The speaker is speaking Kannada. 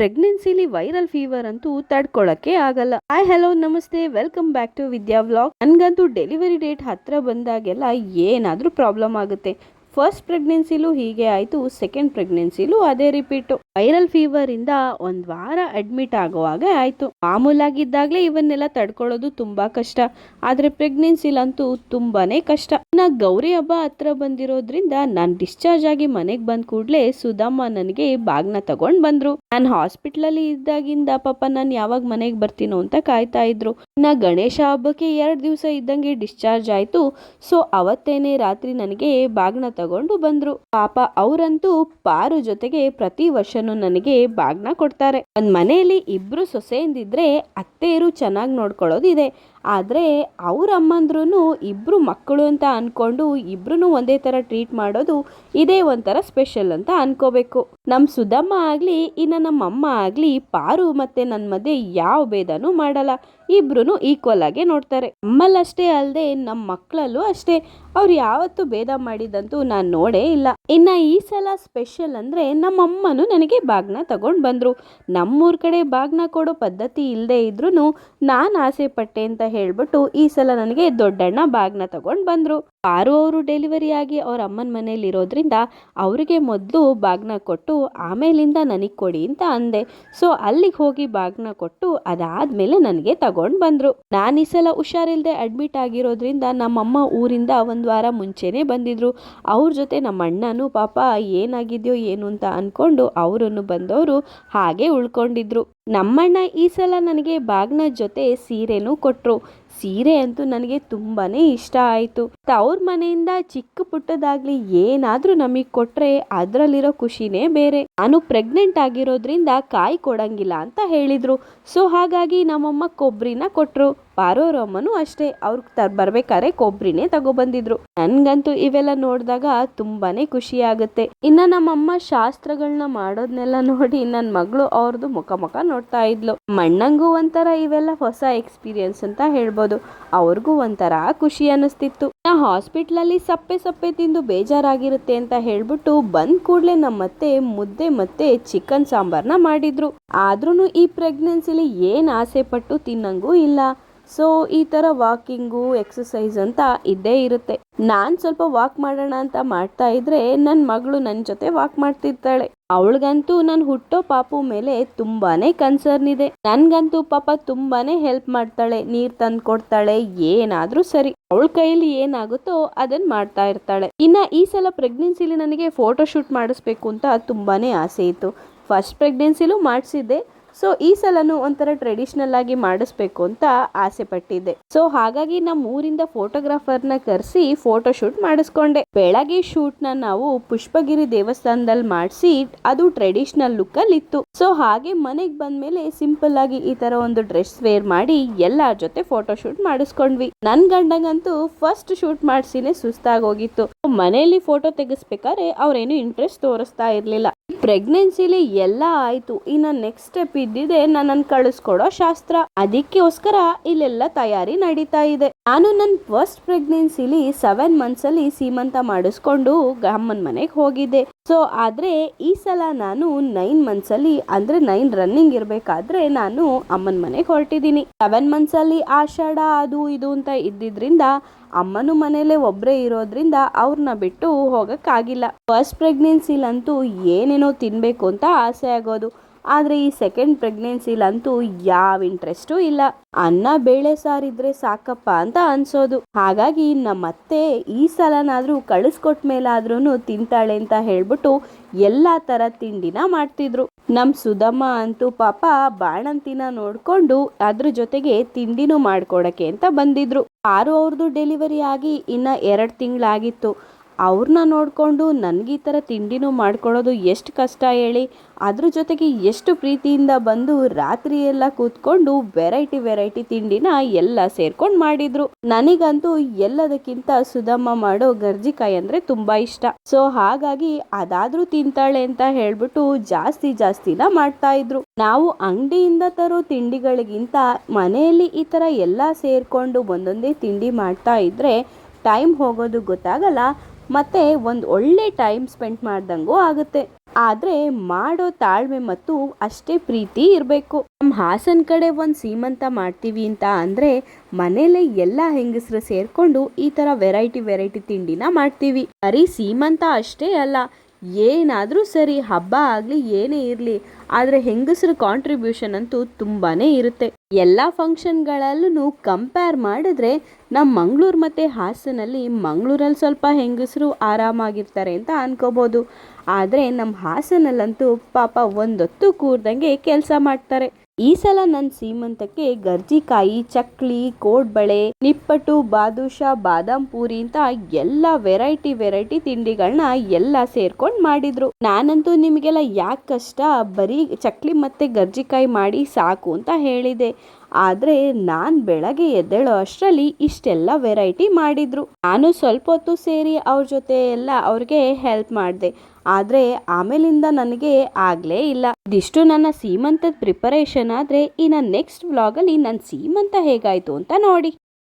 ಪ್ರೆಗ್ನೆನ್ಸಿಲಿ ವೈರಲ್ ಫೀವರ್ ಅಂತೂ ತಡ್ಕೊಳಕ್ಕೆ ಆಗಲ್ಲ. ಹಾಯ್ ಹಲೋ ನಮಸ್ತೆ. Welcome back to Vidya vlog ನನ್ಗಂತೂ ಡೆಲಿವರಿ ಡೇಟ್ ಹತ್ರ ಬಂದಾಗೆಲ್ಲ ಏನಾದ್ರೂ ಪ್ರಾಬ್ಲಮ್ ಆಗುತ್ತೆ. ಫಸ್ಟ್ ಪ್ರೆಗ್ನೆನ್ಸಿಲೂ ಹೀಗೆ ಆಯಿತು ಸೆಕೆಂಡ್ ಪ್ರೆಗ್ನೆನ್ಸಿಲೂ ಅದೇ ರಿಪೀಟು ವೈರಲ್ ಫೀವರ್ ಇಂದ ಒಂದ್ ವಾರ ಅಡ್ಮಿಟ್ ಆಗುವಾಗ ಆಯಿತು. ಮಾಮೂಲಾಗಿದ್ದಾಗಲೇ ಇವನ್ನೆಲ್ಲ ತಡ್ಕೊಳ್ಳೋದು ತುಂಬಾ ಕಷ್ಟ. ಆದ್ರೆ ಪ್ರೆಗ್ನೆನ್ಸಿಲಂತೂ ತುಂಬಾನೇ ಕಷ್ಟ. ಇನ್ನ ಗೌರಿ ಹಬ್ಬ ಹತ್ರ ಬಂದಿರೋದ್ರಿಂದ ನಾನು ಡಿಸ್ಚಾರ್ಜ್ ಆಗಿ ಮನೆಗೆ ಬಂದ ಕೂಡಲೇ ಸುಧಮ್ಮ ನನಗೆ ಬಾಗ್ನ ತಗೊಂಡ್ ಬಂದ್ರು. ನಾನು ಹಾಸ್ಪಿಟ್ಲಲ್ಲಿ ಇದ್ದಾಗಿಂದ ಪಾಪ ನಾನು ಯಾವಾಗ ಮನೆಗೆ ಬರ್ತೀನೋ ಅಂತ ಕಾಯ್ತಾ ಇದ್ರು. ನಾ ಗಣೇಶ ಹಬ್ಬಕ್ಕೆ ಎರಡು ದಿವಸ ಇದ್ದಂಗೆ ಡಿಸ್ಚಾರ್ಜ್ ಆಯಿತು. ಸೊ ಅವತ್ತೇನೆ ರಾತ್ರಿ ನನಗೆ ಬಾಗ್ನ ತಗೊಂಡು ಬಂದ್ರು. ಪಾಪ ಅವರಂತೂ ಪಾರು ಜೊತೆಗೆ ಪ್ರತಿ ವರ್ಷನೂ ನನಗೆ ಬಾಗ್ನ ಕೊಡ್ತಾರೆ. ಒಂದ್ ಮನೆಯಲ್ಲಿ ಇಬ್ರು ಸೊಸೆಯಿಂದಿದ್ರೆ ಅತ್ತೆಯರು ಚೆನ್ನಾಗಿ ನೋಡ್ಕೊಳ್ಳೋದಿದೆ. ಆದ್ರೆ ಅವ್ರ ಅಮ್ಮಂದ್ರೂ ಇಬ್ರು ಮಕ್ಕಳು ಅಂತ ಅನ್ಕೊಂಡು ಇಬ್ರು ಒಂದೇ ತರ ಟ್ರೀಟ್ ಮಾಡೋದು ಇದೇ ಒಂಥರ ಸ್ಪೆಷಲ್ ಅಂತ ಅನ್ಕೋಬೇಕು. ನಮ್ ಸುಧಮ್ಮ ಆಗ್ಲಿ ಇನ್ನ ನಮ್ಮ ಅಮ್ಮ ಆಗ್ಲಿ ಪಾರು ಮತ್ತೆ ನನ್ನ ಮಧ್ಯೆ ಯಾವ ಭೇದನೂ ಮಾಡಲ್ಲ. ಇಬ್ರು ಈಕ್ವಲ್ ಆಗಿ ನೋಡ್ತಾರೆ. ನಮ್ಮಲ್ಲಷ್ಟೇ ಅಲ್ಲದೆ ನಮ್ಮ ಮಕ್ಕಳಲ್ಲೂ ಅಷ್ಟೇ. ಅವ್ರು ಯಾವತ್ತೂ ಭೇದ ಮಾಡಿದಂತೂ ನಾನು ನೋಡೇ ಇಲ್ಲ. ಇನ್ನ ಈ ಸಲ ಸ್ಪೆಷಲ್ ಅಂದರೆ ನಮ್ಮಮ್ಮನೂ ನನಗೆ ಬಾಗ್ನ ತಗೊಂಡು ಬಂದರು. ನಮ್ಮೂರ ಕಡೆ ಬಾಗ್ನ ಕೊಡೋ ಪದ್ಧತಿ ಇಲ್ಲದೆ ಇದ್ರೂ ನಾನು ಆಸೆ ಪಟ್ಟೆ ಅಂತ ಹೇಳ್ಬಿಟ್ಟು ಈ ಸಲ ನನಗೆ ದೊಡ್ಡಣ್ಣ ಬಾಗ್ನ ತಗೊಂಡು ಬಂದರು. ಆರು ಅವರು ಡೆಲಿವರಿ ಆಗಿ ಅವ್ರ ಅಮ್ಮನ ಮನೇಲಿ ಇರೋದ್ರಿಂದ ಅವರಿಗೆ ಮೊದಲು ಬಾಗ್ನ ಕೊಟ್ಟು ಆಮೇಲಿಂದ ನನಗೆ ಕೊಡಿ ಅಂತ ಅಂದೆ. ಸೊ ಅಲ್ಲಿಗೆ ಹೋಗಿ ಬಾಗ್ನ ಕೊಟ್ಟು ಅದಾದ್ಮೇಲೆ ನನಗೆ ತಗೊಂಡು ಬಂದರು. ನಾನು ಈ ಸಲ ಹುಷಾರಿಲ್ಲದೆ ಅಡ್ಮಿಟ್ ಆಗಿರೋದ್ರಿಂದ ನಮ್ಮಮ್ಮ ಊರಿಂದ ಒಂದು ವಾರ ಮುಂಚೆನೆ ಬಂದಿದ್ರು. ಅವ್ರ ಜೊತೆ ನಮ್ಮ ಪಾಪ ಏನಾಗಿದೆಯೋ ಏನು ಅಂತ ಅನ್ಕೊಂಡು ಅವರನ್ನು ಬಂದವರು ಹಾಗೆ ಉಳ್ಕೊಂಡಿದ್ರು. ನಮ್ಮಣ್ಣ ಈ ಸಲ ನನಗೆ ಬಾಗ್ನ ಜೊತೆ ಸೀರೆನೂ ಕೊಟ್ಟರು ಸೀರೆ ಅಂತೂ ನನಗೆ ತುಂಬಾನೇ ಇಷ್ಟ ಆಯ್ತು. ತವ್ರ ಮನೆಯಿಂದ ಚಿಕ್ಕ ಪುಟ್ಟದಾಗಲಿ ಏನಾದರೂ ನಮಗೆ ಕೊಟ್ಟರೆ ಅದರಲ್ಲಿರೋ ಖುಷಿನೇ ಬೇರೆ. ನಾನು ಪ್ರೆಗ್ನೆಂಟ್ ಆಗಿರೋದ್ರಿಂದ ಕಾಯಿ ಕೊಡಂಗಿಲ್ಲ ಅಂತ ಹೇಳಿದ್ರು. ಸೊ ಹಾಗಾಗಿ ನಮ್ಮಮ್ಮ ಕೊಬ್ಬರಿನ ಕೊಟ್ಟರು ಪಾರೋರಮ್ಮನೂ ಅಷ್ಟೇ. ಅವ್ರಿಗೆ ತರ್ ಬರ್ಬೇಕಾದ್ರೆ ಕೊಬ್ಬರಿನೇ ತಗೊಬಂದಿದ್ರು. ನನ್ಗಂತೂ ಇವೆಲ್ಲ ನೋಡಿದಾಗ ತುಂಬಾನೇ ಖುಷಿ ಆಗುತ್ತೆ ಇನ್ನ ನಮ್ಮಮ್ಮ ಶಾಸ್ತ್ರಗಳನ್ನ ಮಾಡೋದ್ನೆಲ್ಲ ನೋಡಿ ನನ್ನ ಮಗಳು ಅವ್ರದ್ದು ಮುಖ ಮುಖ ನೋಡ್ತಾ ಇದ್ಲು. ಮಣ್ಣಂಗೂ ಒಂಥರ ಇವೆಲ್ಲ ಹೊಸ ಎಕ್ಸ್ಪೀರಿಯನ್ಸ್ ಅಂತ ಹೇಳ್ಬೋದು. ಅವ್ರಿಗೂ ಒಂಥರ ಖುಷಿ ಅನಿಸ್ತಿತ್ತು ನಾ ಹಾಸ್ಪಿಟ್ಲ್ ಅಲ್ಲಿ ಸಪ್ಪೆ ಸಪ್ಪೆ ತಿಂದು ಬೇಜಾರಾಗಿರುತ್ತೆ ಅಂತ ಹೇಳ್ಬಿಟ್ಟು ಬಂದ್ ಕೂಡ್ಲೆ ನಮ್ಮತ್ತೆ ಮುದ್ದೆ ಮತ್ತೆ ಚಿಕನ್ ಸಾಂಬಾರ್ನ ಮಾಡಿದ್ರು. ಆದ್ರೂ ಈ ಪ್ರೆಗ್ನೆನ್ಸಿಲಿ ಏನ್ ಆಸೆ ಪಟ್ಟು ತಿನ್ನಂಗೂ ಇಲ್ಲ. ಸೊ ಈ ತರ ವಾಕಿಂಗು ಎಕ್ಸಸೈಸ್ ಅಂತ ಇದ್ದೇ ಇರುತ್ತೆ. ನಾನ್ ಸ್ವಲ್ಪ ವಾಕ್ ಮಾಡೋಣ ಅಂತ ಮಾಡ್ತಾ ಇದ್ರೆ ನನ್ನ ಮಗಳು ನನ್ನ ಜೊತೆ ವಾಕ್ ಮಾಡ್ತಿರ್ತಾಳೆ. ಅವಳಿಗಂತೂ ನಾನು ಹುಟ್ಟೋ ಪಾಪು ಮೇಲೆ ತುಂಬಾನೇ ಕನ್ಸರ್ನ್ ಇದೆ. ನನ್ಗಂತೂ ಪಾಪ ತುಂಬಾನೇ ಹೆಲ್ಪ್ ಮಾಡ್ತಾಳೆ. ನೀರ್ ತಂದು ಕೊಡ್ತಾಳೆ. ಏನಾದ್ರೂ ಸರಿ. ಅವಳ ಕೈಯಲ್ಲಿ ಏನಾಗುತ್ತೋ ಅದನ್ನ ಮಾಡ್ತಾ ಇರ್ತಾಳೆ. ಇನ್ನ ಈ ಸಲ ಪ್ರೆಗ್ನೆನ್ಸಿಲಿ ನನಗೆ ಫೋಟೋ ಶೂಟ್ ಮಾಡಿಸ್ಬೇಕು ಅಂತ ತುಂಬಾನೇ ಆಸೆ ಇತ್ತು. ಫಸ್ಟ್ ಪ್ರೆಗ್ನೆನ್ಸಿಲೂ ಮಾಡಿಸಿದ್ದೆ. ಸೊ ಈ ಸಲನು ಒಂಥರ ಟ್ರೆಡಿಷನಲ್ ಆಗಿ ಮಾಡಿಸ್ಬೇಕು ಅಂತ ಆಸೆ ಪಟ್ಟಿದ್ದೆ. ಸೊ ಹಾಗಾಗಿ ನಮ್ಮ ಊರಿಂದ ಫೋಟೋಗ್ರಾಫರ್ನ ಕರೆಸಿ ಫೋಟೋ ಶೂಟ್ ಮಾಡಿಸ್ಕೊಂಡೆ. ಬೆಳಗ್ಗೆ ಶೂಟ್ನ ನಾವು ಪುಷ್ಪಗಿರಿ ದೇವಸ್ಥಾನದಲ್ಲಿ ಮಾಡಿಸಿ ಅದು ಟ್ರೆಡಿಷನಲ್ ಲುಕ್ ಇತ್ತು ಸೊ ಹಾಗೆ ಮನೆಗೆ ಬಂದ್ಮೇಲೆ ಸಿಂಪಲ್ ಆಗಿ ಈ ತರ ಒಂದು ಡ್ರೆಸ್ ವೇರ್ ಮಾಡಿ ಎಲ್ಲರ ಜೊತೆ ಫೋಟೋ ಶೂಟ್ ಮಾಡಿಸ್ಕೊಂಡ್ವಿ. ನನ್ ಗಂಡಂಗಂತೂ ಫಸ್ಟ್ ಶೂಟ್ ಮಾಡ್ಸಿನೇ ಸುಸ್ತಾಗೋಗಿತ್ತು. ಮನೆಯಲ್ಲಿ ಫೋಟೋ ತೆಗಿಸ್ಬೇಕಾದ್ರೆ ಅವ್ರೇನು ಇಂಟ್ರೆಸ್ಟ್ ತೋರಿಸ್ತಾ ಇರ್ಲಿಲ್ಲ. ಪ್ರೆಗ್ನೆನ್ಸಿಲಿ ಎಲ್ಲ ಆಯ್ತು. ಇನ್ನ ನೆಕ್ಸ್ಟ್ ಸ್ಟೆಪ್ ಇದ್ದಿದೆ ನನ್ನನ್ನು ಕಳಿಸ್ಕೊಡೋ ಶಾಸ್ತ್ರ. ಅದಕ್ಕೋಸ್ಕರ ಇಲ್ಲೆಲ್ಲ ತಯಾರಿ ನಡೀತಾ ಇದೆ. ನಾನು ನನ್ನ ಫಸ್ಟ್ ಪ್ರೆಗ್ನೆನ್ಸಿಲಿ ಸೆವೆನ್ ಮಂತ್ಸ್ ಅಲ್ಲಿ ಸೀಮಂತ ಮಾಡಿಸ್ಕೊಂಡು ಅಮ್ಮನ ಮನೆಗೆ ಹೋಗಿದ್ದೆ. ಸೊ ಆದ್ರೆ ಈ ಸಲ ನಾನು ನೈನ್ ಮಂತ್ಸ್ ಅಲ್ಲಿ ಅಂದ್ರೆ ನೈನ್ ರನ್ನಿಂಗ್ ಇರಬೇಕಾದ್ರೆ ನಾನು ಅಮ್ಮನ ಮನೆಗೆ ಹೊರಟಿದ್ದೀನಿ ಸೆವೆನ್ ಮಂತ್ಸ್ ಅಲ್ಲಿ ಆಷಾಢ ಅದು ಇದು ಅಂತ ಇದ್ದಿದ್ರಿಂದ ಅಮ್ಮನು ಮನೇಲೆ ಒಬ್ಬರೇ ಇರೋದ್ರಿಂದ ಅವ್ರನ್ನ ಬಿಟ್ಟು ಹೋಗಕ್ಕಾಗಿಲ್ಲ. ಫಸ್ಟ್ ಪ್ರೆಗ್ನೆನ್ಸಿಲಂತೂ ಏನೇನೋ ತಿನ್ಬೇಕು ಅಂತ ಆಸೆ ಆಗೋದು. ಆದರೆ ಈ ಸೆಕೆಂಡ್ ಪ್ರೆಗ್ನೆನ್ಸಿಲಂತೂ ಯಾವ ಇಂಟ್ರೆಸ್ಟು ಇಲ್ಲ. ಅನ್ನ ಬೇಳೆ ಸಾರಿದ್ರೆ ಸಾಕಪ್ಪ ಅಂತ ಅನ್ಸೋದು. ಹಾಗಾಗಿ ನಮ್ಮತ್ತೆ ಈ ಸಲನಾದರೂ ಕಳಿಸ್ಕೊಟ್ಮೇಲಾದ್ರೂ ತಿಂತಾಳೆ ಅಂತ ಹೇಳ್ಬಿಟ್ಟು ಎಲ್ಲಾ ತರ ತಿಂಡಿನ ಮಾಡ್ತಿದ್ರು. ನಮ್ ಸುಧಮ್ಮ ಅಂತೂ ಪಾಪ ಬಾಣಂತಿನ ನೋಡಿಕೊಂಡು ಅದ್ರ ಜೊತೆಗೆ ತಿಂಡಿನೂ ಮಾಡ್ಕೊಡಕ್ಕೆ ಅಂತ ಬಂದಿದ್ರು. ಆರು ಅವ್ರದ್ದು ಡೆಲಿವರಿ ಆಗಿ ಇನ್ನ ಎರಡು ತಿಂಗಳಾಗಿತ್ತು. ಅವ್ರನ್ನ ನೋಡಿಕೊಂಡು ನನಗೆ ಈ ಥರ ತಿಂಡಿನೂ ಮಾಡ್ಕೊಳ್ಳೋದು ಎಷ್ಟು ಕಷ್ಟ ಹೇಳಿ, ಅದ್ರ ಜೊತೆಗೆ ಎಷ್ಟು ಪ್ರೀತಿಯಿಂದ ಬಂದು ರಾತ್ರಿ ಎಲ್ಲ ಕೂತ್ಕೊಂಡು ವೆರೈಟಿ ವೆರೈಟಿ ತಿಂಡಿನ ಎಲ್ಲ ಸೇರ್ಕೊಂಡು ಮಾಡಿದ್ರು. ನನಗಂತೂ ಎಲ್ಲದಕ್ಕಿಂತ ಸುಧಮ್ಮ ಮಾಡೋ ಗರ್ಜಿಕಾಯಿ ಅಂದರೆ ತುಂಬ ಇಷ್ಟ. ಸೊ ಹಾಗಾಗಿ ಅದಾದ್ರೂ ತಿಂತಾಳೆ ಅಂತ ಹೇಳ್ಬಿಟ್ಟು ಜಾಸ್ತಿ ಜಾಸ್ತಿನ ಮಾಡ್ತಾ ಇದ್ರು. ನಾವು ಅಂಗಡಿಯಿಂದ ತರೋ ತಿಂಡಿಗಳಿಗಿಂತ ಮನೆಯಲ್ಲಿ ಈ ಥರ ಎಲ್ಲ ಸೇರಿಕೊಂಡು ಒಂದೊಂದೇ ತಿಂಡಿ ಮಾಡ್ತಾ ಇದ್ರೆ, ಟೈಮ್ ಹೋಗೋದು ಗೊತ್ತಾಗಲ್ಲ ಮತ್ತೆ ಒಂದು ಒಳ್ಳೆ ಟೈಮ್ ಸ್ಪೆಂಡ್ ಮಾಡ್ದಂಗೂ ಆಗುತ್ತೆ. ಆದ್ರೆ ಮಾಡೋ ತಾಳ್ಮೆ ಮತ್ತು ಅಷ್ಟೇ ಪ್ರೀತಿ ಇರಬೇಕು. ನಮ್ಮ ಹಾಸನ್ ಕಡೆ ಒಂದು ಸೀಮಂತ ಮಾಡ್ತೀವಿ ಅಂತ ಅಂದ್ರೆ ಮನೇಲೆ ಎಲ್ಲ ಹೆಂಗಸರು ಸೇರ್ಕೊಂಡು ಈ ತರ ವೆರೈಟಿ ವೆರೈಟಿ ತಿಂಡಿನ ಮಾಡ್ತೀವಿ. ಬರೀ ಸೀಮಂತ ಅಷ್ಟೇ ಅಲ್ಲ ಏನಾದರೂ ಸರಿ, ಹಬ್ಬ ಆಗಲಿ, ಏನೇ ಇರಲಿ, ಆದರೆ ಹೆಂಗಸರ ಕಾಂಟ್ರಿಬ್ಯೂಷನ್ ಅಂತೂ ತುಂಬಾ ಇರುತ್ತೆ. ಎಲ್ಲ ಫಂಕ್ಷನ್ಗಳಲ್ಲೂ ಕಂಪೇರ್ ಮಾಡಿದ್ರೆ ನಮ್ಮ ಮಂಗಳೂರು ಮತ್ತು ಹಾಸನಲ್ಲಿ ಮಂಗಳೂರಲ್ಲಿ ಸ್ವಲ್ಪ ಹೆಂಗಸರು ಆರಾಮಾಗಿರ್ತಾರೆ ಅಂತ ಅನ್ಕೋಬೋದು. ಆದರೆ ನಮ್ಮ ಹಾಸನಲ್ಲಂತೂ ಪಾಪ ಒಂದೊತ್ತು ಕೂರ್ದಂಗೆ ಕೆಲಸ ಮಾಡ್ತಾರೆ. ಈ ಸಲ ನನ್ನ ಸೀಮಂತಕ್ಕೆ ಗರ್ಜಿಕಾಯಿ ಚಕ್ಲಿ, ಕೋಡ್ಬಳೆ, ನಿಪ್ಪಟ್ಟು, ಬಾದುಷಾ, ಬಾದಾಮ್ ಪೂರಿ ಅಂತ ಎಲ್ಲ ವೆರೈಟಿ ವೆರೈಟಿ ತಿಂಡಿಗಳನ್ನ ಎಲ್ಲ ಸೇರ್ಕೊಂಡು ಮಾಡಿದ್ರು. ನಾನಂತೂ ನಿಮಗೆಲ್ಲ ಯಾಕೆ ಕಷ್ಟ? ಬರೀ ಚಕ್ಲಿ ಮತ್ತೆ ಗರ್ಜಿಕಾಯಿ ಮಾಡಿ ಸಾಕು ಅಂತ ಹೇಳಿದೆ. ಆದರೆ ನಾನು ಬೆಳಗ್ಗೆ ಎದ್ದೇಳೋ ಅಷ್ಟರಲ್ಲಿ ಇಷ್ಟೆಲ್ಲ ವೆರೈಟಿ ಮಾಡಿದ್ರು. ನಾನು ಸ್ವಲ್ಪ ಹೊತ್ತು ಸೇರಿ ಅವ್ರ ಜೊತೆ ಎಲ್ಲ ಅವ್ರಿಗೆ ಹೆಲ್ಪ್ ಮಾಡಿದೆ. ಆದರೆ ಆಮೇಲಿಂದ ನನಗೆ ಆಗಲೇ ಇಲ್ಲ. ಇದಿಷ್ಟು ನನ್ನ ಸೀಮಂತದ ಪ್ರಿಪರೇಷನ್ ಆದರೆ ಇನ್ನು ನೆಕ್ಸ್ಟ್ ವ್ಲಾಗಲ್ಲಿ ನನ್ನ ಸೀಮಂತ ಹೇಗಾಯಿತು ಅಂತ ನೋಡಿ.